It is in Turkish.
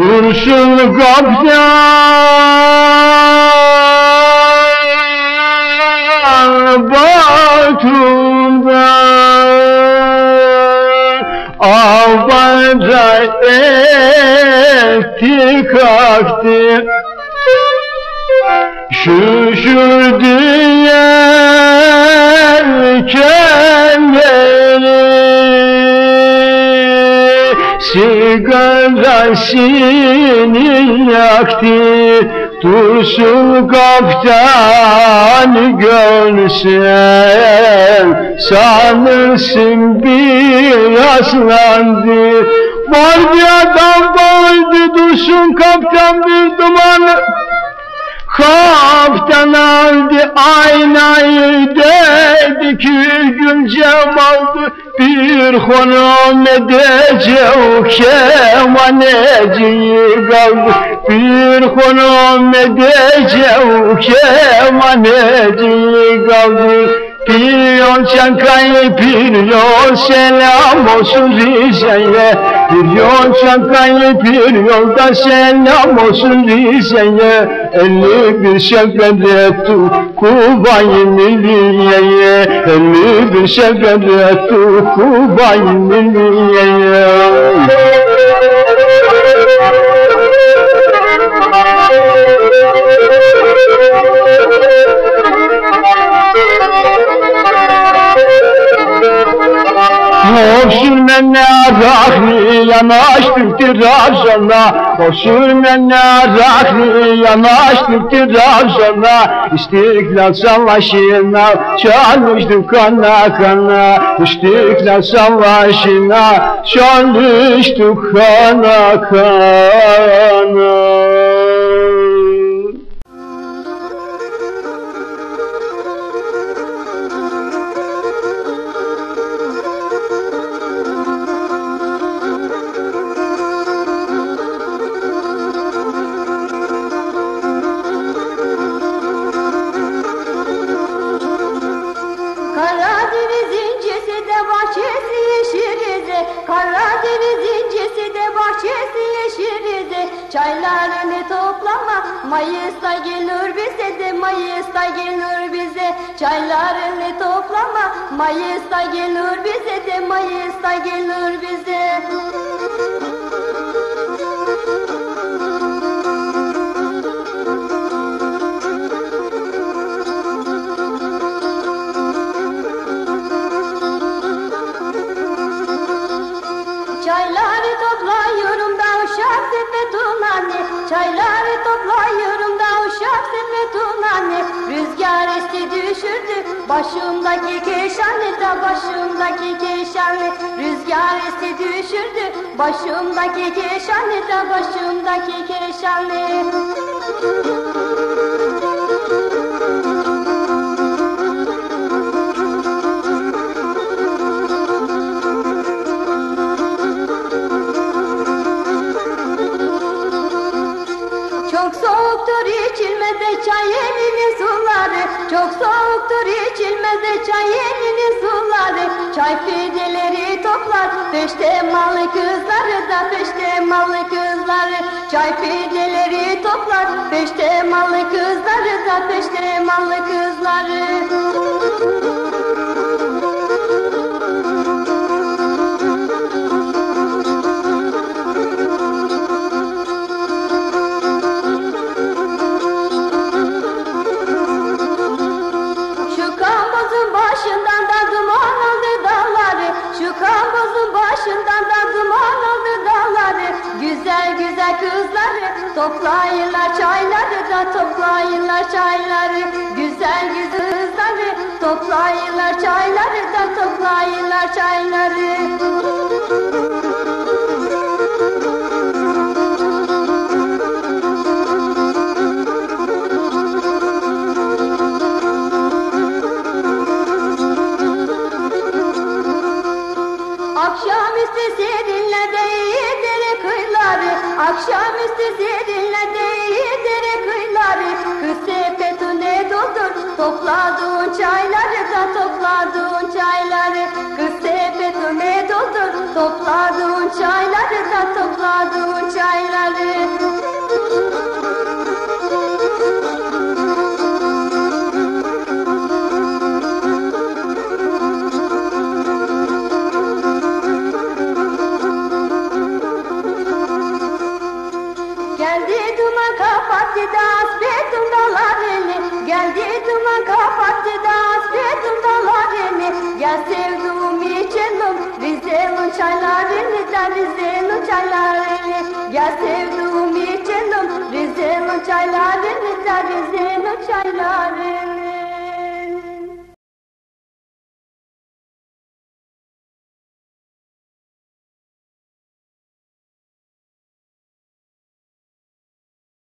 Dursun kaptan. Batum'da. Avbaca etti kalktı Şuşurdu yelkenleri Sigarasını yaktı. Dursun kaptan görsen Sanırsın bir aslandı. Var bir adam vardı Dursun kaptan bir dumanı Kaptan aldı aynayı dedi ki gün cemaldı. Bir konum edecek kemaneciyi kaldı. Bir konum edecek kemaneciyi kaldı Piyon çankayı piyon selam olsun Rize'ye. Piyon çankayı piyon selam olsun Rize'ye. Elli bir şefkat Kubayı milliyeye. Elli bir şefkat Kubayı milliyeye Hoşun ne rahmi yanaştık Trabzon'a Hoşun ne rahmi yanaştık Trabzon'a İstiklal savaşına çalıştık kana kana İstiklal savaşına çalıştık kana kana Karadeniz incisi de bahçesi yeşilize Çaylarını toplama Mayıs'ta gelir bize de Mayıs'ta gelir bize. Çaylarını toplama Mayıs'ta gelir bize de Mayıs'ta gelir bize Çayları toplayıyorum da uşak sepetun anne Rüzgar esti düşürdü başımdaki keşanı da başımdaki keşanı Rüzgar esti düşürdü başımdaki keşanı da başımdaki keşanı Çok soğuktur içilmez çay elinin suları. Çay fideleri toplar peşte malı kızları da peşte malı kızları. Çay fideleri toplar peşte malı kızları da peşte malı kızları kızları toplayırlar çayları da toplayırlar çayları. Güzel güzel kızları toplayırlar çayları da toplayırlar çayları. Serinlerde dere Akşamüstü serinlerde dere kıyıları Kız sepetine doldur Topladığın çayları da topladığın çayları Kız sepetine doldur Topladığın çayları da topladığın kapattı da hasretim dağlarını Geldi duman kapattı da hasretim dağlarını. Gel sevduğum içelim Rize'nin çaylarını da Rize'nin çaylarını. Gel sevduğum içelim Rize'nin çaylarını da Rize'nin çaylarını